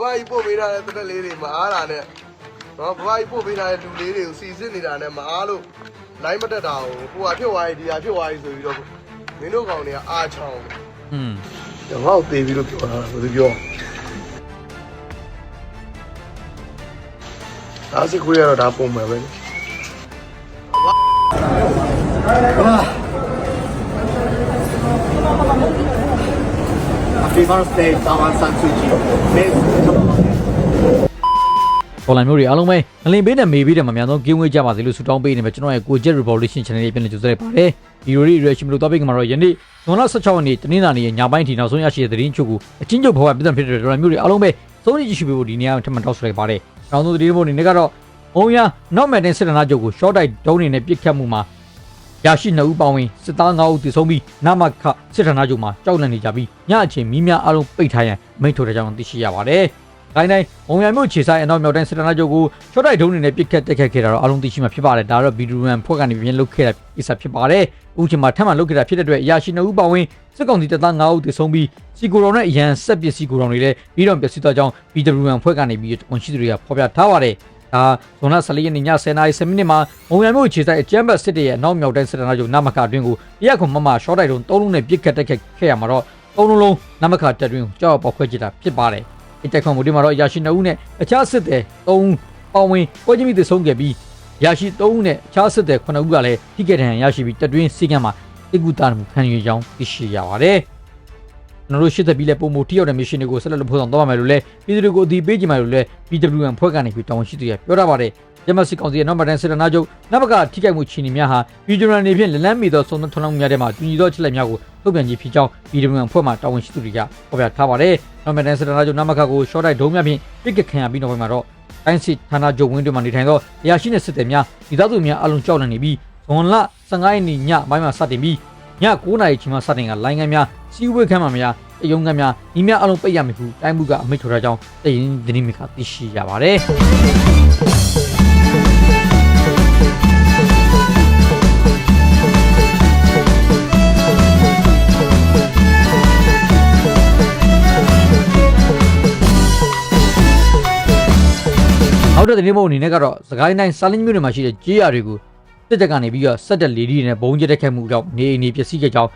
ဘဝကြီးပို့ပေးထားတဲ့တက်လေးတွေမအားတာနဲ့နော်ဘဝကြီးပို့ပေးထားတဲ့လူလေးတွေကိုစီစစ်နေတာနဲ့မအားလို့လိုက်မတက်တာကိုဟိုဟာဖြစ်သွားပြီဒီဟာဖြစ်သွားပြီဆိုပြီးတော့မင်းတို့ကောင်တွေကအားချောင်းอืมငါ့ကိုသေးပြီးတော့ပြောတာဘယ်လိုပြောဒါစစ်ခွေးရတော့ဒါပုံမှန်ပဲလေ Happy birthday, Tawan Sansuji. Miss ပေါ်လိုင်းမျိုးတွေအားလုံးပဲငလင်ပေးတဲ့မေးပေးတဲ့မများသောဂိမ်းဝေးကြပါစေလို့ဆုတောင်းပေးနေမှာကျွန်တော်ရဲ့ကိုဂျက် revolution channel လေးပြန်လည်ကြိုဆိုလိုက်ပါတယ်ဒီလိုတွေ reaction မလို့တော့ပိတ်ကမှာတော့ယနေ့ဇွန်လ16ရက်နေ့တနင်္လာနေ့ညပိုင်းထိနောက်ဆုံးရရှိတဲ့သတင်းချုပ်ကိုအချင်းချုပ်ဘဝပြည်သူဖြစ်တဲ့ဒေါ်လာမျိုးတွေအားလုံးပဲသုံးရကြည့်ရှုပေးဖို့ဒီနေရာကိုထပ်မံတောက်ဆိုလိုက်ပါတယ်နောက်ဆုံးသတင်းပေါ်အနေနဲ့ကတော့ဘုံရနောက်မဲ့တင်စစ်တနာချုပ်ကို short dive ဒုံးနေနဲ့ပြစ်ခတ်မှုမှာရရှိနှစ်ဦးပေါင်းဝင်စစ်သား9ဦးတည်ဆုံးပြီးနမခစစ်ဌာနချုပ်မှာကြောက်လန့်နေကြပြီးညအချိန်မီးများအားလုံးပိတ်ထားရန်မိန့်ထုတ်တဲ့ကြောင်းသိရှိရပါတယ်။ တိုင်းတိုင်းဘုံရမျိုးခြေဆိုင်အနောက်မြောက်တိုင်းစစ်ဌာနချုပ်ကို short dive ဒုံးနေနဲ့ပြစ်ခတ်တက်ခတ်ခဲ့တာတော့အားလုံးသိရှိမှာဖြစ်ပါတယ်။ဒါတော့ video man ဖွဲ့ကနေပြန်လုပ်ခဲ့တဲ့ကိစ္စဖြစ်ပါတယ်။ဦးချိန်မှာထပ်မံလုပ်ခဲ့တာဖြစ်တဲ့အတွက်ရရှိနှစ်ဦးပေါင်းဝင်စစ်ကောင်စီတပ်သား9ဦးတည်ဆုံးပြီးစီကိုရောင်နဲ့အရန်ဆက်ပစ္စည်းကိုရောင်တွေလည်းပြီးတော့ပျက်စီးသွားကြောင်း BWM ဖွဲ့ကနေပြီးဝန်ရှိသူတွေကဖော်ပြထားပါတယ်။ဒါဇွန်လ14ရက်နေ့ည10:10မိနစ်မှာမုံရမျိုးခြေဆိုင်အကျမ်းဘတ်စစ်တရဲ့အနောက်မြောက်တိုင်းစစ်တနာချုပ်နမခအတွင်းကိုရခုံမမရှော့တိုက်တုံး၃လုံးနဲ့ပြစ်ခတ်တက်ခတ်ခဲ့ရမှာတော့၃လုံးလုံးနမခတက်တွင်းကိုကြောက်ပေါက်ခွဲကြတာဖြစ်ပါတယ်။ ဒီတက်ခွန်မူဒီမှာတော့ရရှိ2ဦးနဲ့အခြားစစ်တဲ့3ဦးပေါဝင်ပွဲချင်းမိသဆုံးခဲ့ပြီးရရှိ3ဦးနဲ့အခြားစစ်တဲ့9ဦးကလည်းထိခဲ့တဲ့ရရှိပြီးတက်တွင်းစီကံမှာတိကူတာမှုခံယူကြောင်းသိရှိရပါတယ်။ကျွန်တော်တို့ရှစ်သက်ပြီးလဲပုံမထိရောက်တဲ့ mission တွေကိုဆက်လက်လုပ်ဖို့ဆောင်သွားပါမယ်လို့လဲပြည်သူတွေကိုအဒီပေးကြမှာလို့လဲ BWM ဖွဲ့ကနေပြီးတောင်းရှိသူရပြောထားပါတယ် ရမစစ်ကောင်စီရဲ့နောက်မတန်းစစ်တနာချုပ်နဘကထိခိုက်မှုချီနေများဟာ BWM နေဖြင့်လလန်းမီသောစုံသွန်းလောင်းများတဲ့မှာတူညီသောချက်လက်များကိုထုတ်ပြန်ခြင်းဖြစ်ကြောင်း BWM ဖွဲ့မှတာဝန်ရှိသူတွေကဖော်ပြထားပါတယ်နောက်မတန်းစစ်တနာချုပ်နဘကကိုရှော့တိုက်ဒုံးများဖြင့်ပြစ်ကခံရပြီးနောက်ပိုင်းမှာတော့တိုင်းစစ်ဌာနချုပ်ဝင်းတွေမှာနေထိုင်သောအရာရှိနဲ့စစ်သည်များဒီသားသူများအလုံးကြောက်လန့်နေပြီးဇွန်လ15ရက်နေ့ညပိုင်းမှာစတင်ပြီးည9:00နာရီချိန်မှာစတင်ကလိုင်းငန်းများစီးဝေးခန်းမှာများအယုံကများညီများအလုံးပိတ်ရမယ်ခုတိုင်းမှုကအမိတ်ထော်ထားကြောင်းတရင်သတင်းမိခသိရှိရပါတယ် နောက်တဲ့သတင်းပုံအနေနဲ့ကတော့စကိုင်းတိုင်းစာလင်းမြို့နယ်မှာရှိတဲ့ကြေးရတွေကိုစစ်တပ်ကနေပြီးတော့ဆက်တက်လေဒီနဲ့ဘုံကျတဲ့ခဲ့မှုကြောင့်နေအိမ်တွေပျက်စီးခဲ့ကြောင်း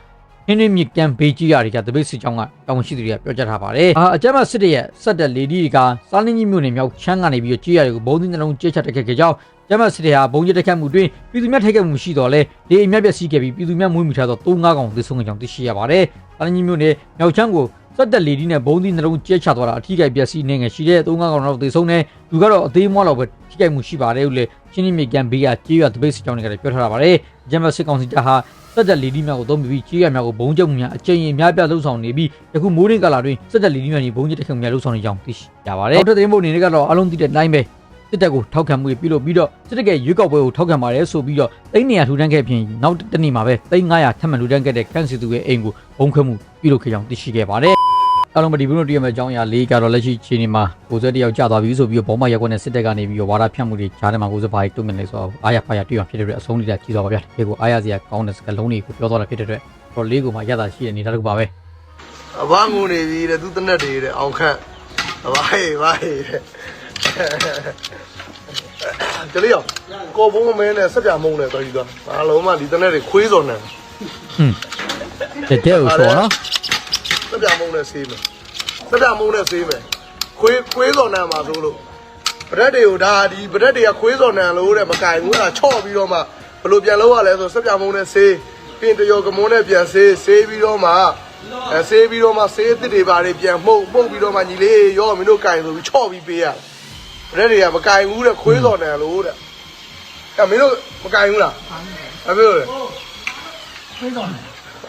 ဟင်းနှင်းမြကန်ဘေးကြီးရတွေကတပိတ်စစ်ကြောင်းကတောင်းရှိသူတွေကပြောကြားထားပါတယ်။အာအကြမ်းဖက်စစ်တပ်ရဲ့ဆက်တဲ့လေဒီတွေကစားလင်းကြီးမြို့နယ်မြောက်ချမ်းကနေပြီးကြီးရတွေကိုဘုံသင်းနှလုံးကျဲချတက်ခဲ့ကြကြောင်းကျမ်းဖက်စစ်တပ်ဟာဘုံကျတက်ခတ်မှုတွင်ပြည်သူများထိုက်ခဲ့မှုရှိတော်လဲလေအမြတ်ပြက်စီးခဲ့ပြီးပြည်သူများမွေးမိထားသော၃၅កောင်သေဆုံးခဲ့ကြောင်းသိရှိရပါတယ်။စားလင်းကြီးမြို့နယ်မြောက်ချမ်းကို စက်တက်လေဒီနဲ့ဘုံသီးနှလုံးကျဲချသွားတာအထီးကိုက်ပျက်စီးနေငယ်ရှိတဲ့၃၅កောင်တော့သေဆုံးနေသူကတော့အသေးမွားတော့ပဲထိခိုက်မှုရှိပါတယ်လို့လေချင်းချင်းမြေကန်ဘေးကကြေးရတပိတ်စစ်ကြောင်းတွေကလည်းပြောထားတာပါတယ်။ကျမ်းဖက်စစ်ကောင်စီတပ်ဟာစက်တက်လီဒီများကိုသုံးပြီးကြေးရများကိုဘုံကျုံများအကျဉ်းရင်များပြလှုပ်ဆောင်နေပြီးယခုမိုးရင်းကာလာတွင်စက်တက်လီဒီများကြီးဘုံကျတက်ခုံများလှုပ်ဆောင်နေကြောင်းသိရှိရပါတယ်။နောက်တစ်သိန်းပုံအနေနဲ့ကတော့အလုံးသိတဲ့အတိုင်းပဲ စစ်တပ်ကိုထောက်ခံမှုပြုလုပ်ပြီးတော့စစ်တပ်ကရွေးကောက်ပွဲကိုထောက်ခံပါတယ်ဆိုပြီးတော့သိန်း100ထူထမ်းခဲ့ပြင်နောက်တစ်နေ့မှာပဲသိန်း900ထပ်မံထူထမ်းခဲ့တဲ့ကန်စီသူရဲ့အိမ်ကိုဘုံခွဲမှုပြုလုပ်ခဲ့ကြောင်းသိရှိခဲ့ပါတယ်။အားလုံးပဲဒီဘုလို့တရမယ့်အကြောင်းအရာလေးကတော့လက်ရှိခြေနေမှာကိုစက်တယောက်ကြာသွားပြီဆိုပြီးတော့ဘောမရက်ကွက်နဲ့စစ်တပ်ကနေပြီးတော့ဝါဒဖြန့်မှုတွေဂျားထဲမှာကိုစက်ဘာကြီးတုံ့ပြန်နေဆိုတော့အားရဖာရတွေ့အောင်ဖြစ်တဲ့အတွက်အဆုံးလေးတာကြီးသွားပါဗျာဒီကိုအားရစရာကောင်းတဲ့စကားလုံးတွေကိုပြောတော့တာဖြစ်တဲ့အတွက်တော့လေးကိုမှရတာရှိတဲ့အနေထားတစ်ခုပါပဲအဘငုံနေပြီတဲ့သူတနက်တွေတဲ့အောင်ခန့်အဘဟေးဘာဟေးတဲ့ ကြလေးအောင်ကိုဘုံမင်းနဲ့ဆက်ပြမုံနဲ့တော်ကြီးသွားအားလုံးမှဒီတနက်တွေခွေးစော်နေဟွန်းတဲ့တဲ့ကိုဆိုနော်ဆက်ပြမုံနဲ့ဆေးမယ်ဆက်ပြမုံနဲ့ဆေးမယ်ခွေးခွေးစော်နေမှာဆိုလို့ပရက်တွေကိုဒါဒီပရက်တွေကခွေးစော်နေလို့တဲ့မကင်ဘူးအဲ့ဒါချော့ပြီးတော့မှဘယ်လိုပြန်လုပ်ရလဲဆိုဆက်ပြမုံနဲ့ဆေးပြင်တရောကမုံနဲ့ပြန်ဆေးဆေးပြီးတော့မှအဲဆေးပြီးတော့မှဆေးအစ်စ်တွေပါတွေပြန်မှုတ်မှုတ်ပြီးတော့မှညီလေးရောမင်းတို့ကင်ဆိုပြီးချော့ပြီးပေးရတယ် ပရက်တွေကမကင်ဘူးတဲ့ခွေးစော်နေလို့တဲ့အဲမင်းတို့မကင်ဘူးလားအမေတို့လေ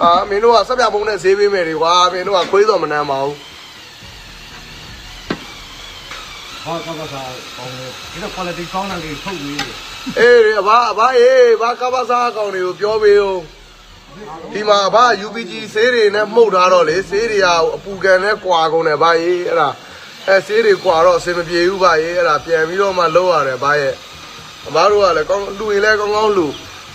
အာမင်းတို့ကစက်ပြပုံနဲ့ဈေးပေးမယ်တွေကွာမင်းတို့ကခွေးစော်မနှမ်းပါဘူးဟောကောင်းကောင်းကောင်းဒီတော့ quality ကောင်းတယ်လေးထုတ်ပြီးအေးအဘအဘအေးဘာကဘာစားအကောင်တွေကိုပြောပေးဦးဒီမှာအဘ UPG ဈေးတွေနဲ့မှုတ်ထားတော့လေဈေးတွေကအပူကန်နဲ့ကွာကုန်တယ်ဗျာရေးအဲ့ဒါ အဲဈေးတွေကွာတော့အဆင်မပြေဘူးဗျာရေးအဲ့ဒါပြန်ပြီးတော့မှလောက်ရတယ်ဗျာရဲ့အဘတို့ကလည်းကောင်းလူရင်လည်းကောင်းကောင်းလူ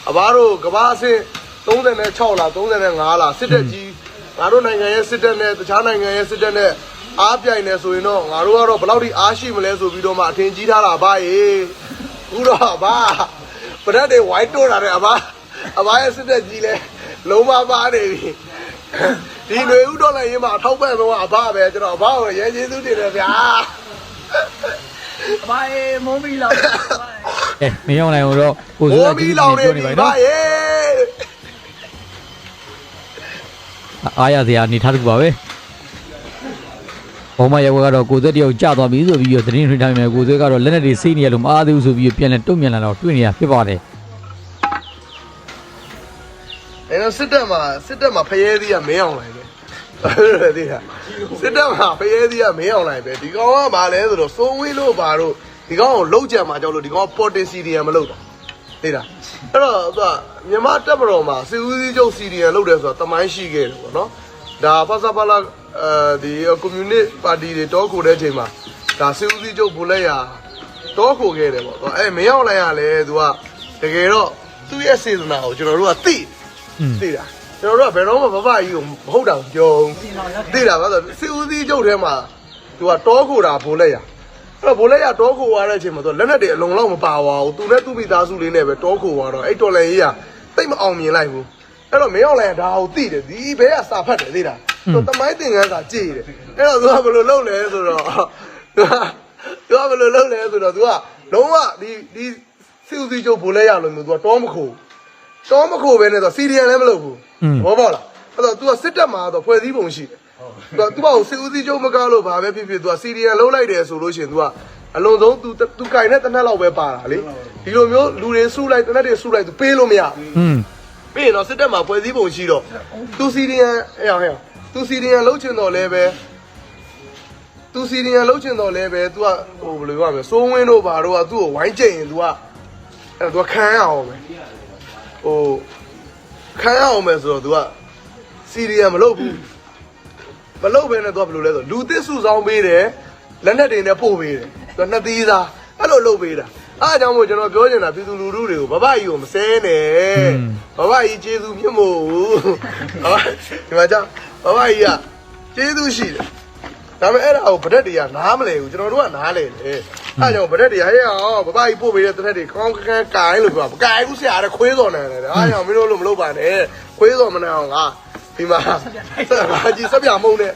အဘတို့ကဘာအဆင့်36လား35လားစစ်တက်ကြီးငါတို့နိုင်ငံရဲ့စစ်တက်နဲ့တခြားနိုင်ငံရဲ့စစ်တက်နဲ့အားပြိုင်နေဆိုရင်တော့ငါတို့ကတော့ဘယ်လောက်ထိအားရှိမလဲဆိုပြီးတော့မှအထင်ကြီးထားတာဗျရေခုတော့ဗျပရက်တွေဝိုင်းတိုးတာတယ်အဘအဘရဲ့စစ်သက်ကြီးလဲလုံးမပါနေပြီ ဒီຫນွေဥတော်လည်းရင်မှာအထောက်ပံ့တော့အဘပဲကျွန်တော်အဘကိုရဲကျေးဇူးတင်တယ်ဗျာဘာအေးမုံမီလောက်ကဲမင်းအောင်နိုင်ကိုတော့ကိုစိုးမိုးကမီကြီးလောင်နေပြောနေပြီပါဗျနော်ရေအားရစရာအနေထားတစ်ခုပါပဲဘုံမရက်ကွက်ကတော့ကိုသွက်တယောက်ကြာသွားပြီဆိုပြီးတော့သတင်းထွေးထားမိမယ်ကိုသွက်ကတော့လက်နဲ့တွေစိတ်နေရလို့မအားသေးဘူးဆိုပြီးပြန်လဲတုံ့ပြန်လာတော့တွေ့နေရဖြစ်ပါတယ်အဲ့တော့စစ်တပ်မှာစစ်တပ်မှာဖရဲသီးကမင်းအောင်လိုက် ပဲဟုတ်တယ်သိလားစစ်တပ်မှာဖရဲသီးကမင်းအောင်လိုက်ပဲဒီကောင်ကဘာလဲဆိုတော့စိုးဝင်းလို့ဘာလို့ဒီကောင်ကိုလှုပ်ကြံမှာကြောက်လို့ဒီကောင်ကပေါ်တင်စီဒီယံမလှုပ်တာသိလားအဲ့တော့သူကမြန်မာတပ်မတော်မှာစီဦးစီးချုပ်စီဒီယံလှုပ်တယ်ဆိုတော့တမိုင်းရှိခဲ့တယ်ပေါ့နော်ဒါဖဆဖလာအဲဒီကွန်မြူနစ်ပါတီတွေတောခိုတဲ့အချိန်မှာဒါစီဦးစီးချုပ်ဘူလက်ရတောခိုခဲ့တယ်ပေါ့သူကအဲ့မင်းအောင်လိုက်ရလဲသူကတကယ်တော့သူ့ရဲ့စေတနာကိုကျွန်တော်တို့ကသိတယ်อืมသိတာ ကျွန်တော်တို့ကဘယ်တော့မှဘဘကြီးကိုမဟုတ်တာကိုပြောဘူးသိတာပါဆိုစစ်ဦးစီးချုပ်ထဲမှာသူကတောခိုတာဘိုးလက်ရအဲ့တော့ဘိုးလက်ရတောခိုသွားတဲ့အချိန်မှာသူလက်နဲ့တွေအလုံးလောက်မပါသွားဘူးသူနဲ့သူ့မိသားစုလေးနဲ့ပဲတောခိုသွားတော့အဲ့တော်လည်းကြီးကတိတ်မအောင်မြင်လိုက်ဘူးအဲ့တော့မင်းအောင်လည်းဒါကိုသိတယ်ဒီဘဲကစာဖတ်တယ်သိတာသူတမိုင်းတင်ကန်းစာကြည့်တယ်အဲ့တော့သူကဘယ်လိုလုပ်လဲဆိုတော့သူကသူကဘယ်လိုလုပ်လဲဆိုတော့သူကလုံးဝဒီဒီစစ်ဦးစီးချုပ်ဘိုးလက်ရလို့မျိုးသူကတောမခိုး တောမခိုပဲနဲ့ဆိုစီရီယံလည်းမလုပ်ဘူးဘောပေါက်လားအဲ့တော့ तू ကစစ်တပ်မှာတော့ဖွဲ့စည်းပုံရှိတယ် तू က तू ဘာကိုစစ်ဦးစီးချုပ်မကားလို့ဘာပဲဖြစ်ဖြစ် तू ကစီရီယံလုံးလိုက်တယ်ဆိုလို့ရှိရင် तू ကအလွန်ဆုံး तू तू ကင်တဲ့တနက်လောက်ပဲပါတာလေဒီလိုမျိုးလူတွေစုလိုက်တနက်တွေစုလိုက် तू ပေးလို့မရဘူး อืม ပြီးရင်တော့စစ်တပ်မှာဖွဲ့စည်းပုံရှိတော့ तू စီရီယံအဲ့ဟဲ့ तू စီရီယံလုံးချင်တော့လဲပဲ तू စီရီယံလုံးချင်တော့လဲပဲ तू ကဟိုဘယ်လိုပြောရမလဲစိုးဝင်းတို့ဘာတို့က तू ကိုဝိုင်းကျင်ရင် तू ကအဲ့ तू ခံရအောင်ပဲ ဟို ခံရအောင်မယ်ဆိုတော့ तू ကစီရီယံမလုပ်ဘူးမလုပ်ဘဲနဲ့ तू ကဘယ်လိုလဲဆိုလူသစ်စုဆောင်းပေးတယ်လက်နက်တွေနဲ့ပို့ပေးတယ် तू နှစ်သီးသားအဲ့လိုလုပ်ပေးတာအားကြောင့်မို့ကျွန်တော်ပြောချင်တာပြည်သူလူထုတွေကိုဘဘကြီးကိုမစဲနဲ့ဘဘကြီးကျေးဇူးမြတ်မို့ဘဘဒီမှာကြောင့်ဘဘကြီးကကျေးဇူးရှိတယ် ဒါပေမဲ့အဲ့ဒါကိုဗဒက်တွေကနားမလဲဘူးကျွန်တော်တို့ကနားလဲတယ်အဲ့ကြောင့်ဗဒက်တွေကဟဲ့အောင်ဘဘကြီးပို့ပေးတဲ့တစ်ထက်တွေကောင်းကန်းကိုင်းလို့ပြောတာမကိုင်းဘူးဆရာတဲ့ခွေးစော်နေတယ်အားကြောင့်မင်းတို့လို့မလုပ်ပါနဲ့ခွေးစော်မနေအောင်ကဒီမှာဟာကြီးစက်ပြမုံနဲ့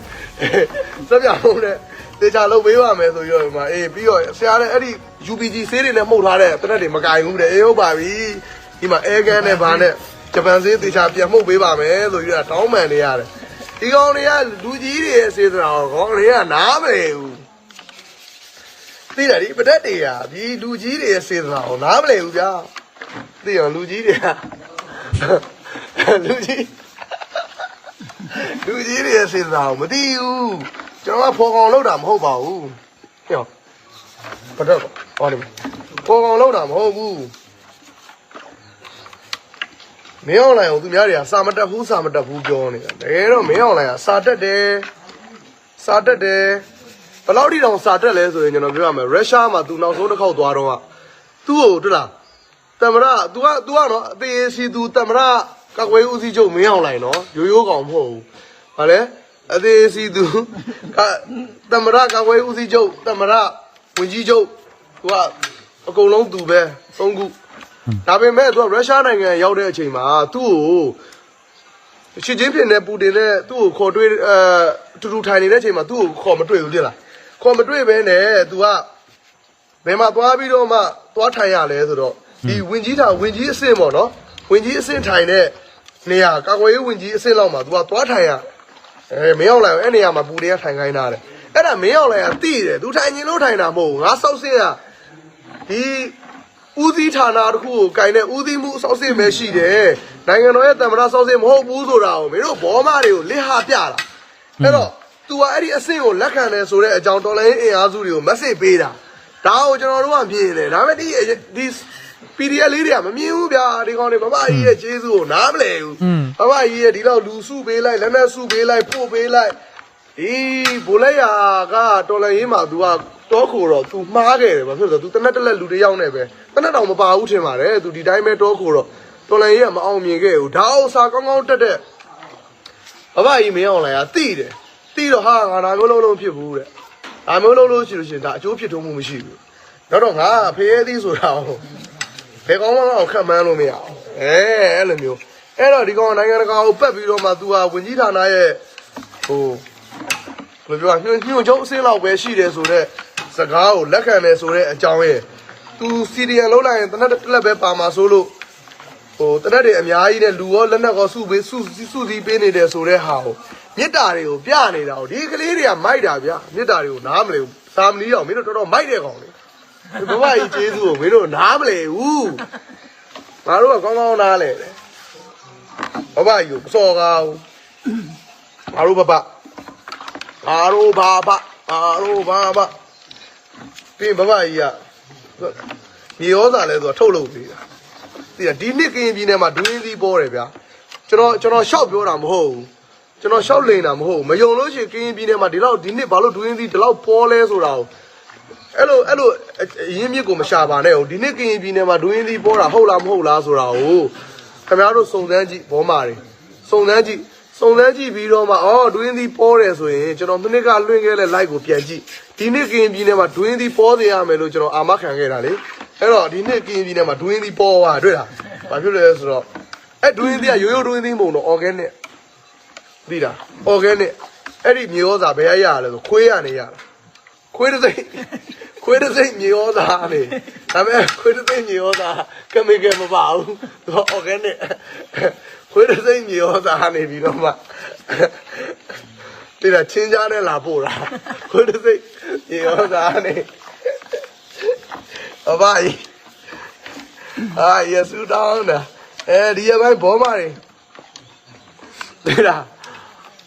စက်ပြမုံနဲ့တေချာလုပ်ပေးပါမယ်ဆိုပြီးတော့ဒီမှာအေးပြီးတော့ဆရာတဲ့အဲ့ဒီ UPG ဆေးတွေနဲ့မှုတ်ထားတဲ့တစ်ထက်တွေမကိုင်းဘူးတဲ့အေးဟုတ်ပါပြီဒီမှာအဲကန်နဲ့ဘာနဲ့ဂျပန်ဆေးတေချာပြန်မှုတ်ပေးပါမယ်ဆိုပြီးတော့တောင်းပန်နေရတယ် ဒီကောင်တွေကလူကြီးတွေရဲ့စေတနာကိုကောင်တွေကနားမလည်ဘူးသိတယ်ဒီပဒတ်တွေကဒီလူကြီးတွေရဲ့စေတနာကိုနားမလည်ဘူးဗျာသိရောလူကြီးတွေကလူကြီးလူကြီးတွေရဲ့စေတနာကိုမသိဘူးကျွန်တော်ကဖော်ကောင်လောက်တာမဟုတ်ပါဘူးဟေ့ပဒတ်ဟောဒီဖော်ကောင်လောက်တာမဟုတ်ဘူး မင်းအောင်လိုင်ကိုသူများတွေကစာမတက်ဘူးစာမတက်ဘူးပြောနေတာတကယ်တော့မင်းအောင်လိုင်ကစာတက်တယ်စာတက်တယ် ဘယ်လောက်ထိတောင်စာတက်လဲဆိုရင်ကျွန်တော်ပြောရမယ်ရုရှားမှာသူနောက်ဆုံးတစ်ခေါက်သွားတော့ကသူ့ကိုတွေ့လားတမရ तू က तू ကတော့အသေးစီ तू တမရကကွယ်ဦးစီးချုပ်မင်းအောင်လိုက်နော်ရိုးရိုးကောင်မဟုတ်ဘူးဟာလေအသေးစီ तू ကတမရကကွယ်ဦးစီးချုပ်တမရဝင်ကြီးချုပ် तू ကအကုန်လုံးသူပဲသုံးခု ဒါပေမဲ့သူကရုရှားနိုင်ငံရောက်တဲ့အချိန်မှာသူ့ကိုရှီဂျင်းပင်နဲ့ပူတင်နဲ့သူ့ကိုခေါ်တွေ့အဲတူတူထိုင်နေတဲ့အချိန်မှာသူ့ကိုခေါ်မတွေ့ဘူးပြလားခေါ်မတွေ့ဘဲနဲ့သူကဘယ်မှာသွားပြီးတော့မှသွားထိုင်ရလဲဆိုတော့ဒီဝင်ကြီးထာဝင်ကြီးအဆင့်ပေါ့နော်ဝင်ကြီးအဆင့်ထိုင်တဲ့နေရာကာကွယ်ရေးဝင်ကြီးအဆင့်လောက်မှာသူကသွားထိုင်ရအဲမင်းအောင်လိုက်အဲ့နေရာမှာပူတွေကထိုင်ခိုင်းတာတဲ့အဲ့ဒါမင်းအောင်လိုက်ကတိတယ်သူထိုင်ရင်လို့ထိုင်တာမဟုတ်ဘူးငါစောက်စင်းကဒီ ဦးစီးဌာနတစ်ခုကိုကင်တဲ့ဦးစီးမှုစောက်စင်းပဲရှိတယ်နိုင်ငံတော်ရဲ့တမရစောက်စင်းမဟုတ်ဘူးဆိုတာကိုမင်းတို့ဘောမတွေကိုလစ်ဟာပြတာအဲ့တော့ तू ကအဲ့ဒီအဆင့်ကိုလက်ခံတယ်ဆိုတဲ့အကြောင်းတော်လိုင်းအင်အားစုတွေကို message ပေးတာဒါကိုကျွန်တော်တို့ကမြင်တယ်ဒါပေမဲ့ဒီဒီ PDF လေးတွေကမမြင်ဘူးဗျာဒီကောင်တွေဘဘကြီးရဲ့ကျေးဇူးကိုနားမလဲဘူးဘဘကြီးရဲ့ဒီလောက်လူစုပေးလိုက်လက်နက်စုပေးလိုက်ပို့ပေးလိုက်ဒီဘိုလက်ရာကတော်လိုင်းရေးမှာ तू က တောခိုတော့ तू မှားခဲ့တယ်ဘာဖြစ်လို့လဲ तू တနက်တက်လက်လူတစ်ယောက်နဲ့ပဲတနက်တောင်မပါဘူးထင်ပါတယ် तू ဒီတိုင်းပဲတောခိုတော့တော်လိုင်းရေးကမအောင်မြင်ခဲ့ဘူးဒါအောင်စာကောင်းကောင်းတက်တဲ့ ဘဘကြီးမင်းအောင်လိုင်ကတိတယ် တီးတော့ဟာငါဒါမျိုးလုံးလုံးဖြစ်ဘူးတဲ့ဒါမျိုးလုံးလို့ရှိလို့ရှိရင်ဒါအကျိုးဖြစ်ထုံးမှုမရှိဘူးတော့တော့ငါဖေးသည်ဆိုတာကိုဘယ်ကောင်းမှတော့ခက်မှန်းလို့မရအောင်အဲအဲ့လိုမျိုးအဲ့တော့ဒီကောင်နိုင်ငံတကာကိုပတ်ပြီးတော့မှ तू ဟာဝင်ကြီးဌာနရဲ့ဟိုဘယ်လိုပြောညွှန်ညွှန်ချုပ်အစင်းလောက်ပဲရှိတယ်ဆိုတော့ စကားကိုလက်ခံတယ်ဆိုတဲ့အကြောင်းရဲ့ तू စီရီယံလုံးလိုက်ရင်တနက်တစ်လက်ပဲပါမှာဆိုလို့ဟိုတရက်တွေအများကြီးနဲ့လူရောလက်နက်ရောစုပေးစုစုစည်းပေးနေတယ်ဆိုတဲ့ဟာကိုမေတ္တာတွေကိုပြနေတာကိုဒီကလေးတွေကမိုက်တာဗျာမေတ္တာတွေကိုနားမလဲဘူးစာမလီအောင်မင်းတို့တော်တော်မိုက်တဲ့ကောင်လေဘဝကြီးကျေးဇူးကိုမင်းတို့နားမလဲဘူးငါတို့ကကောင်းကောင်းနားလဲတယ်ဘဝကြီးကိုပစော်ကောင်းငါတို့ဘဘငါတို့ဘာဘငါတို့ဘာဘ ပြင်ဘဝကြီးကမြေဩဇာလဲဆိုတော့ထုတ်လုပ်ပေးတာဒီဒီနှစ်ကရင်ပြည်နယ်မှာဒွင်းသီးပေါ်တယ်ဗျာကျွန်တော်ကျွန်တော်ရှောက်ပြောတာမဟုတ်ဘူးကျွန်တော်ရှောက်လိန်တာမဟုတ်ဘူးမယုံလို့ရှိရင်ကရင်ပြည်နယ်မှာဒီလောက်ဒီနှစ်ဘာလို့ဒွင်းသီးဒီလောက်ပေါ်လဲဆိုတာကိုအဲ့လိုအဲ့လိုအအရင်းမြစ်ကိုမရှာပါနဲ့ဟုတ်ဒီနှစ်ကရင်ပြည်နယ်မှာဒွင်းသီးပေါ်တာဟုတ်လားမဟုတ်လားဆိုတာကိုခင်ဗျားတို့စုံစမ်းကြည့်ဘောမာတွေစုံစမ်းကြည့် စုံစမ်းကြည့်ပြီးတော့မှအော်ဒွင်းသီးပေါ်တယ်ဆိုရင်ကျွန်တော်မနစ်ကလွှင့်ခဲ့တဲ့ live ကိုပြန်ကြည့်ဒီနှစ်ကရင်ပြည်နယ်မှာဒွင်းသီးပေါ်စေရမယ်လို့ကျွန်တော်အာမခံခဲ့တာလေအဲ့တော့ဒီနှစ်ကရင်ပြည်နယ်မှာဒွင်းသီးပေါ်သွားတွေ့လားဘာဖြစ်လဲဆိုတော့အဲ့ဒွင်းသီးကရိုးရိုးဒွင်းသီးမဟုတ်တော့ organic သိလား organic အဲ့ဒီမြေဩဇာဘယ်ရရလဲဆိုခွေးရနေရတာခွေးတစ်စိမ့်ခွေးတစ်စိမ့်မြေဩဇာနေဒါပေမဲ့ခွေးတစ်စိမ့်မြေဩဇာကမီကယ်မပါဘူးသူက organic ခွေးတစ်စိမ့်မြေဩဇာနေပြီးတော့မှဒီကချင်းကြားနဲ့လာပို့တာခွေးတစ်စိမ့်မြေဩဇာနေအဘကြီးအာယေစုတောင်းတာအဲဒီရပိုင်းဘောမတွေဒီလား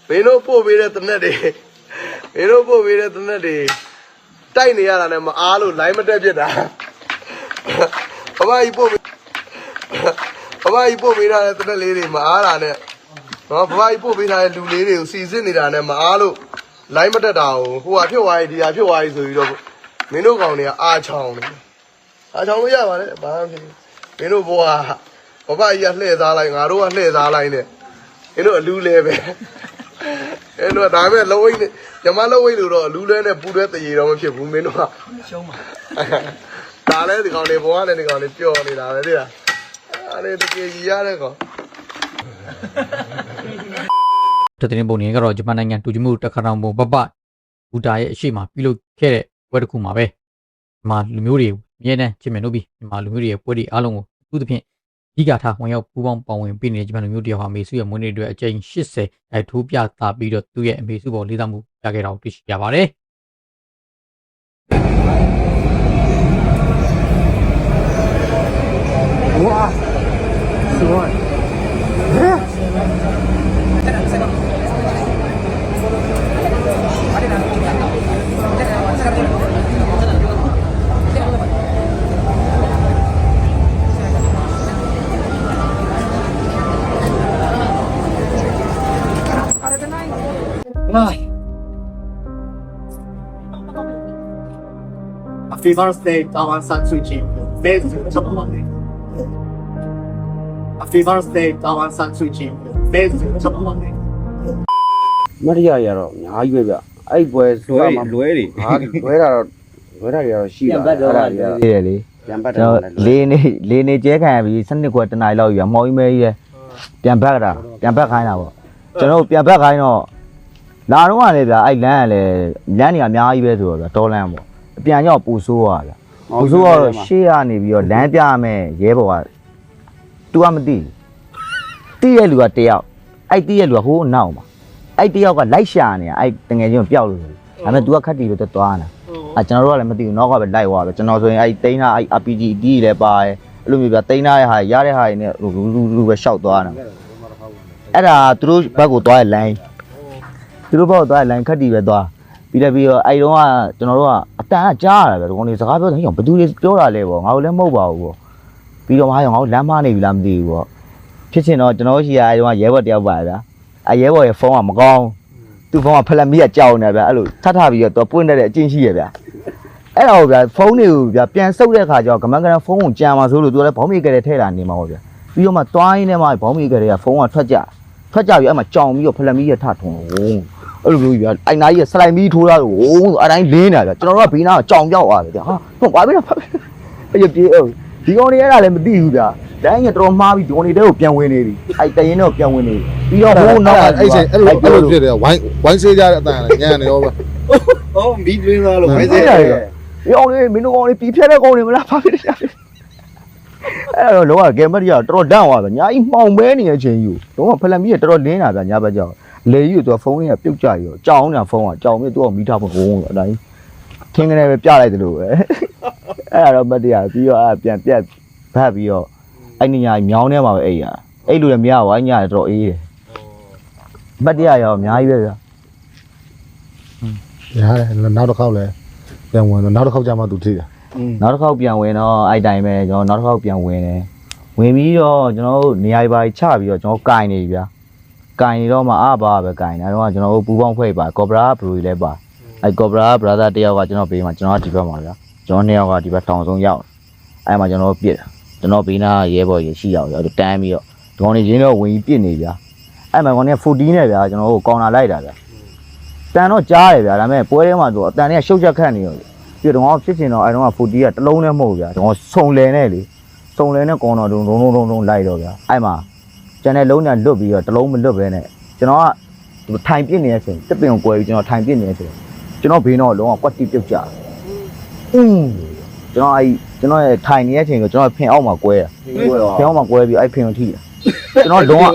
မင်းတို့ပို့ပေးတဲ့တနက်တွေမင်းတို့ပို့ပေးတဲ့တနက်တွေတိုက်နေရတာနဲ့မအားလို့ line မတက်ဖြစ်တာဘဘကြီးပို့ပေး ဘဘကြီးပို့ပေးထားတဲ့တနက်လေးတွေမအားတာနဲ့နော်ဘဘကြီးပို့ပေးထားတဲ့လူလေးတွေကိုစီစစ်နေတာနဲ့မအားလို့ line မတက်တာကိုဟိုဟာဖြစ်သွားပြီဒီဟာဖြစ်သွားပြီဆိုပြီးတော့မင်းတို့ကောင်တွေကအားချောင်းနေတယ်အားချောင်းလို့ရပါတယ်ဘာမှမဖြစ်ဘူးမင်းတို့ဘွားဘဘကြီးကလှည့်စားလိုက်ငါတို့ကလှည့်စားလိုက်နဲ့မင်းတို့အလူလဲပဲအဲ့တော့ဒါပေမဲ့လဝိတ်နဲ့ညမလဝိတ်လို့တော့အလူလဲနဲ့ပူတဲ့တရေတော့မဖြစ်ဘူးမင်းတို့ကရှုံးပါဒါလည်းဒီကောင်လေးဘွားနဲ့ဒီကောင်လေးပျော်နေတာပဲသိလား အဲ့ဒါတကယ်ကြီးရတဲ့ကောင်တတဲ့ပုံနေကတော့ဂျပန်နိုင်ငံတူဂျီမှုတခါတောင်ပုံပပဘူတာရဲ့အရှိမပြုလုပ်ခဲ့တဲ့ပွဲတစ်ခုမှာပဲဒီမှာလူမျိုးတွေအမြဲတမ်းချစ်မြတ်လို့ပြီးဒီမှာလူမျိုးတွေရဲ့ပွဲတွေအားလုံးကိုအထူးသဖြင့်ဒီကထားဝင်ရောက်ပူးပေါင်းပါဝင်ပေးနေတဲ့ဂျပန်လူမျိုးတယောက်ဟာအမေစုရဲ့မွေးနေ့အတွက်အကြိမ်80အဲထိုးပြတာပြီးတော့သူ့ရဲ့အမေစုပေါ်လေးစားမှုပြခဲ့တာကိုတွေ့ရှိရပါတယ် うわすごいえはい。Happy birthday, Tawan San Suu Kyi. Best. Chapamani. Happy birthday, Tawan Sansuchi. Best Chapamani. မတ်ရရတော့အများကြီးပဲဗျအဲ့ပွဲလွဲလွဲတွေဟာလွဲတာတော့လွဲတာတွေကတော့ရှိတာအဲ့ဒါတွေသေးတယ်လေပြန်ပတ်တယ်ကျွန်တော်လေးနေလေးနေကျဲခံရပြီးစနစ်ခွဲတနားရီလောက်ရမော်ကြီးမဲကြီးရပြန်ဘက်တာပြန်ဘက်ခိုင်းတာပေါ့ကျွန်တော်ပြန်ဘက်ခိုင်းတော့လာတော့ကလည်းဗျာအဲ့လမ်းကလည်းလမ်းနေအများကြီးပဲဆိုတော့ဗျာတော်လမ်းပေါ့အပြန်ရောက်ပူဆိုးရဗျာပူဆိုးကတော့ရှေ့ကနေပြီးတော့လမ်းပြမယ်ရဲဘော်က तू ကမသိတိရဲ့လူကတယောက်အဲ့တိရဲ့လူကဟိုးနောက်မှာအဲ့တယောက်ကလိုက်ရှာနေတာအဲ့တငယ်ချင်းကိုပျောက်လို့ဆိုဒါပေမဲ့ तू ကခတ်တီပဲသွားနေတာအဲကျွန်တော်တို့ကလည်းမသိဘူးနောက်ကပဲလိုက်သွားပဲကျွန်တော်ဆိုရင်အဲတိန်းတာအဲ RPG အတီးလည်းပါတယ်အဲ့လိုမျိုးပြတိန်းတာရဲ့ဟာရတဲ့ဟာတွေနဲ့လူလူလူပဲရှောက်သွားတာအဲ့ဒါသူတို့ဘက်ကိုသွားရဲ့ line သူတို့ဘက်ကိုသွားရဲ့ line ခက်တီပဲသွားပြီးလည်းပြီးတော့အဲ့တုန်းကကျွန်တော်တို့ကအတန်ကကြားရတာပဲဒီကောင်တွေစကားပြောတယ်ဟိုဘယ်သူတွေပြောတာလဲပေါ့ငါတို့လည်းမဟုတ်ပါဘူးပေါ့ ပြီးတော့မှဟာရောငါတို့လမ်းမနေပြီလားမသိဘူးပေါ့ဖြစ်ချင်တော့ကျွန်တော်ရှိရအဲ့တုန်းကရဲဘော်တယောက်ပါဗျာအဲရဲဘော်ရဲ့ဖုန်းကမကောင်းသူ့ဖုန်းကဖလက်မီးကကြောက်နေဗျာအဲ့လိုထထပြီးတော့သူပွင့်တဲ့အကျင့်ရှိရဗျာအဲ့တော့ဗျာဖုန်းတွေကိုဗျာပြန်ဆုပ်တဲ့ခါကျတော့ကမန်ကရန်ဖုန်းကိုကြံမှာဆိုလို့သူကလည်းဘောင်းမီကလေးထည့်လာနေမှာပေါ့ဗျာပြီးတော့မှတွိုင်းနဲ့မှဘောင်းမီကလေးကဖုန်းကထွက်ကြထွက်ကြပြီးအဲ့မှာကြောင်ပြီးတော့ဖလက်မီးရထထုံဝုန်းဝအဲ့လိုမျိုးကြီးဗျာအိုင်နာကြီးကစလိုက်မီးထိုးတာလို့ဝုန်းဆိုအတိုင်းလင်းနေတာဗျာကျွန်တော်တို့ကဘေးနားကကြောင်ပြောက်သွားတယ်ဗျာဟာဟိုဘာပဲလားအဲ့ရပြေအောင် ဒီကောင်တွေအဲ့ဒါလည်းမသိဘူးဗျာတိုင်းကတော်မှားပြီးဒီကောင်တွေတဲကိုပြန်ဝင်နေပြီအဲ့တရင်တော့ပြန်ဝင်နေပြီပြီးတော့ဟိုနောက်အဲ့ဆိုင်အဲ့လိုအဲ့လိုဖြစ်တယ်ဝိုင်းဝိုင်းဆေးကြတဲ့အတန်ညံနေရောပဲဟောမီးတွင်းသားလို့ဝိုင်းဆေးကြတယ်ဒီကောင်တွေမင်းတို့ကောင်တွေပြီးဖြတ်တဲ့ကောင်တွေမလားဘာဖြစ်လဲအဲ့တော့လောကကင်မရီကတော်တော်တန့်သွားဗျာညာကြီးမှောင်မဲနေတဲ့အချိန်ယူလောကဖလက်မီးကတော်တော်လင်းတာဗျာညာဘက်ကြောင်လေကြီးကသူကဖုန်းရင်းကပြုတ်ကြရောကြောင်နေတာဖုန်းကကြောင်မြစ်သူကမီတာဖုန်းဝုန်းအတိုင်း ထင်းကနေပဲပြလိုက်တယ်လို့ပဲအဲ့ဒါတော့မတရားပြီးတော့အဲ့ပြန်ပြတ်ဖတ်ပြီးတော့အဲ့ညညာမြောင်းထဲမှာပဲအိတ်ရအဲ့လိုလည်းမရဘူးအဲ့ညတော်တော်အေးတယ်မတရားရောအများကြီးပဲဗျာရတယ်နောက်တစ်ခေါက်လဲပြန်ဝင်တော့နောက်တစ်ခေါက်ကျမှသူထိတယ်နောက်တစ်ခေါက်ပြန်ဝင်တော့အဲ့တိုင်းပဲကျွန်တော်နောက်တစ်ခေါက်ပြန်ဝင်တယ်ဝင်ပြီးတော့ကျွန်တော်တို့နေရာတွေပါချပြီးတော့ကျွန်တော်ကင်နေပြီဗျာကင်နေတော့မှအဘာပဲကင်နေတော့ကျွန်တော်တို့ပူပေါင်းဖွဲ့ပါကော်ဘရာဘလူလည်းပါ အဲ့ကော်ဘရာဘရာသာတယောက်ကကျွန်တော်ဘေးမှာကျွန်တော်ကဒီဘက်မှာဗျာကျွန်တော်နှစ်ယောက်ကဒီဘက်တောင်ဆုံးရောက်အဲ့မှာကျွန်တော်ပြစ်တယ်ကျွန်တော်ဘေးနားရဲဘော်ရရှိရောက်ရောတန်းပြီးတော့ဒီကောင်နေရင်းတော့ဝင်ပြီးပြစ်နေဗျာအဲ့မှာကောင်နေ14နဲ့ဗျာကျွန်တော်တို့ကောင်လာလိုက်တာဗျာတန်တော့ကြားတယ်ဗျာဒါပေမဲ့ပွဲထဲမှာသူအတန်တွေကရှုပ်ချက်ခတ်နေရောပြတော့ဖြစ်ချင်တော့အဲတော့40ကတလုံးနဲ့မဟုတ်ဘူးဗျာတော့စုံလဲနဲ့လေစုံလဲနဲ့ကောင်းတော့ဒုံဒုံဒုံဒုံလိုက်တော့ဗျာအဲ့မှာကျန်တဲ့လုံးနဲ့လွတ်ပြီးတော့တလုံးမလွတ်ပဲနဲ့ကျွန်တော်ကထိုင်ပြစ်နေတဲ့အချိန်တစ်ပင်ကိုကွဲပြီးကျွန်တော်ထိုင်ပြစ်နေတဲ့အချိန် ကျွန်တော်ဘေးတော့လုံးဝကွက်တိပြုတ်ကြအင်းကျွန်တော်အဲ့ကျွန်တော်ရဲ့ထိုင်နေတဲ့အချိန်ကိုကျွန်တော်ဖင်အောက်မှာကွဲတာဖင်အောက်မှာကွဲပြီးအဲ့ဖင်ကိုထိတာကျွန်တော်လုံးဝ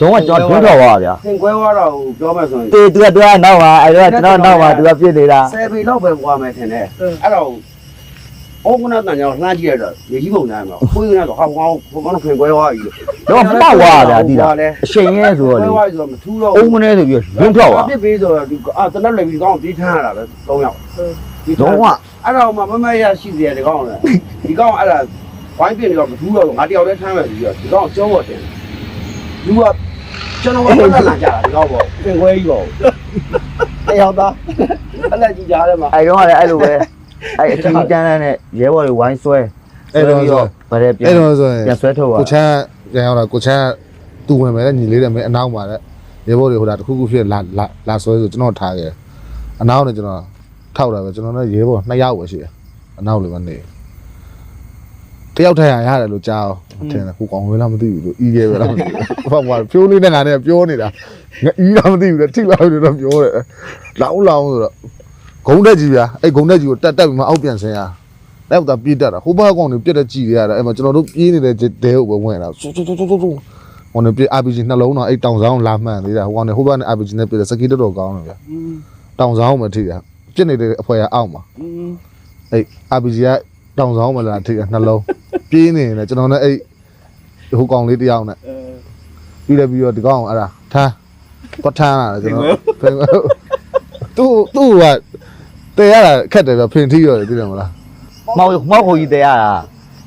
လုံးဝကျွန်တော်ဒွန်းတော်ပါဗျာသင်ကွဲသွားတော့ပြောမှဆိုရင်တေတူကတူကနောက်ပါအဲ့တော့ကျွန်တော်နောက်ပါသူကပြစ်နေတာဆယ်ပေလောက်ပဲပွားမယ်ထင်တယ်အဲ့တော့ အော်ကနာတန်ကြောင်လှမ်းကြည့်ရတော့ရေကြီးပုံသားမှာခွေးကတော့ဟာဘောင်းဘောင်းခွင်ကွဲသွားပြီတော့ပောက်သွားဗျာဒီလားအချိန်ရဲဆိုတော့ကွဲလေသွားပြီဆိုတော့မထူးတော့အုံးမနေဆိုပြီးလွန်းထွက်သွားပြစ်ပေးဆိုတော့ဒီအာတနက်လည်းဒီကောင်ပြေးထမ်းရတာပဲ၃ယောက်လုံးဝအဲ့တော့မှမမရရှိသေးတယ်ဒီကောင်လည်းဒီကောင်အဲ့ဒါဝိုင်းပြင်းနေတော့မထူးတော့ငါတယောက်တည်းထမ်းမယ်ပြီးတော့ဒီကောင်ကျောပေါ်တင်လူကကျွန်တော်ကပတ်သက်လာကြတာဒီကောင်ပေါ့ခွင်ကွဲကြီးပေါ့တယောက်သားအဲ့လက်ကြီးကြားထဲမှာအဲ့တော့လည်းအဲ့လိုပဲ အဲ့အထီးတန်းတန်းနဲ့ရဲဘော်တွေဝိုင်းဆွဲအဲ့တော့ဆိုဗရဲပြန်အဲ့တော့ဆိုရင်ပြန်ဆွဲထုတ်ပါကိုချမ်းပြန်ရောက်လာကိုချမ်းသူ့ဝင်မယ်ညီလေးတယ်မင်းအနောက်မှာတဲ့ရေဘော်တွေဟိုဒါတခုခုဖြစ်လာလာလာဆွဲဆိုကျွန်တော်ထားခဲ့အနောက်နဲ့ကျွန်တော်ထောက်တာပဲကျွန်တော်လည်းရေဘော်နှစ်ယောက်ပဲရှိတယ်အနောက်လေးပဲနေတယောက်ထိုင်ရရတယ်လို့ကြားအောင်ထင်တယ်ကိုကောင်ဝဲလားမသိဘူးလို့အီးရဲပဲလားမသိဘူးဘာမှဖြိုးလေးနဲ့ငါနဲ့ပြောနေတာငါအီးလားမသိဘူးလေထိလောက်လို့တော့ပြောတယ်လောင်းလောင်းဆိုတော့ ဂုံတက်ကြီးဗျာအဲ့ဂုံတက်ကြီးကိုတက်တက်ပြီးမှအောက်ပြန်ဆင်းရတော့တာပြေးတတ်တာဟိုဘက်ကောင်တွေပြက်တဲ့ကြည်ရတာအဲ့မှာကျွန်တော်တို့ပြေးနေတဲ့တဲဟုတ်ပဲဝင်လာဆူဆူဆူဆူဆူဟိုနေပြေး RPG နှလုံးတော့အဲ့တောင်ဆောင်လာမှန်သေးတာဟိုကောင်တွေဟိုဘက်နဲ့ RPG နဲ့ပြေးတယ်စကီတော်တော်ကောင်းတယ်ဗျာတောင်ဆောင်မှထိတာပြစ်နေတဲ့အဖွဲရအောက်မှာအဲ့ RPG ကတောင်ဆောင်မှလာထိတာနှလုံးပြေးနေတယ်ကျွန်တော်နဲ့အဲ့ဟိုကောင်လေးတယောက်နဲ့ပြီးတယ်ပြီးတော့ဒီကောင်အဲ့ဒါထားတော့ထားလာတယ်ကျွန်တော်သူ့သူ့က တဲရတာခက်တယ်ဗျဖင်ထီရတယ်သိတယ်မလားမောက်မောက်ခိုကြီးတဲရတာ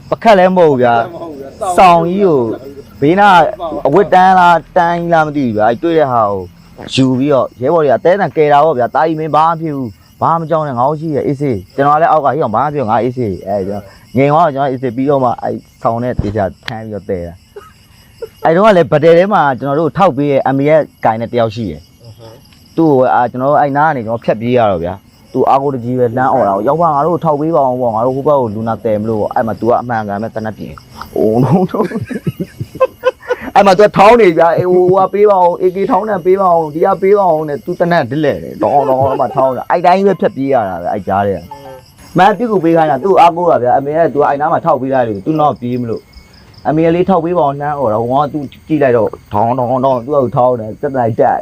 ပခက်လည်းမဟုတ်ဘူးဗျာစောင်းကြီးကိုဘေးနာအဝတ်တန်းလားတန်းကြီးလားမသိဘူးဗျာအဲ့တွေ့တဲ့ဟာကိုယူပြီးတော့ရဲဘော်တွေကတဲတန်ကယ်တာပေါ့ဗျာတာကြီးမင်းဘာမှဖြစ်ဘူးဘာမှမကြောက်နဲ့ငါ့ရှိရဲ့အေးစေးကျွန်တော်လည်းအောက်ကဟိအောင်ဘာမှဖြစ်ငါအေးစေးအဲ့ကျွန်တော်ငိန်သွားတော့ကျွန်တော်အေးစေးပြီးတော့မှအဲ့ဆောင်းနဲ့တေချာထမ်းပြီးတော့တဲတာအဲ့တော့ကလည်းဗတယ်ထဲမှာကျွန်တော်တို့ထောက်ပေးရဲ့အမေရဲ့ဂိုင်နဲ့တယောက်ရှိရဲ့သူ့ကိုအာကျွန်တော်တို့အဲ့နားကနေကျွန်တော်ဖြတ်ပြေးရတော့ဗျာ သူအာကိုတကြီးပဲလမ်းអော်တာကိုရောက်ပါငါတို့ထောက်ပေးပါအောင်ပေါ့ငါတို့ဟိုဘက်ကိုလူနာတယ်မလို့ပေါ့အဲ့မှာ तू ကအမှန်ကန်ပဲတနက်ပြင်အိုးလုံးလုံးအဲ့မှာ तू ထောင်းနေကြအေးဟိုကပေးပါအောင် AK ထောင်းတယ်ပေးပါအောင်ဒီကပေးပါအောင်နဲ့ तू တနက်ဒစ်လဲတယ်တောင်းတောင်းမှထောင်းတာအဲ့တိုင်းပဲဖြတ်ပြေးရတာပဲအဲ့ကြားတယ်မန်ပြစ်ကိုပေးခိုင်းတာ तू အာကိုတာဗျာအမေက तू အဲ့နားမှာထောက်ပေးလိုက်တယ် तू တော့ပြေးမလို့အမေလေးထောက်ပေးပါအောင်နှမ်းអော်တာဟိုက तू ကြည့်လိုက်တော့ထောင်းထောင်းထောင်း तू ကထောင်းတယ်တက်လိုက်တက်